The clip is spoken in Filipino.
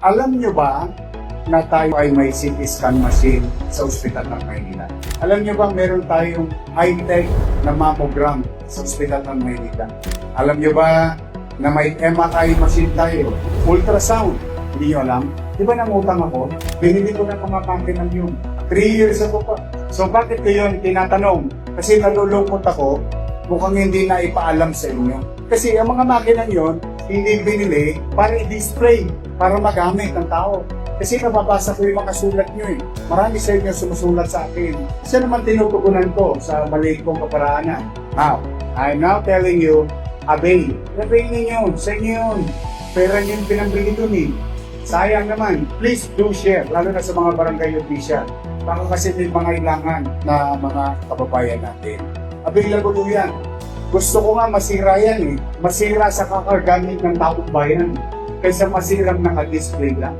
Alam nyo ba na tayo ay may CT scan machine sa ospital ng Maynila? Alam nyo ba meron tayong high-tech na mammogram sa ospital ng Maynila? Alam nyo ba na may MRI machine tayo? Ultrasound. Hindi nyo alam? Di ba nangutang ako? Binili ko ng mga makina yun. Three years ago pa. So bakit ko yun tinatanong? Kasi nalulungkot ako, mukhang hindi na ipaalam sa inyo. Kasi ang mga makina yun, hindi binili para i-display, para magamit ng tao. Kasi nababasa ko yung mga sulat nyo eh. Marami sa inyo sumusulat sa akin. Isa naman tinutugunan ko sa maliit kong kaparaanan. Now, I'm now telling you, avail. Avail ninyo, sa inyo yun. Pera nyo yung pinambili dun eh. Sayang naman. Please do share, lalo na sa mga barangay official. Baka kasi may mga ilangan na mga kababayan natin. Available yan. Gusto ko nga masira yan eh. Masira sa kakagamit ng taong bayan kaysa masirang naka-display lang.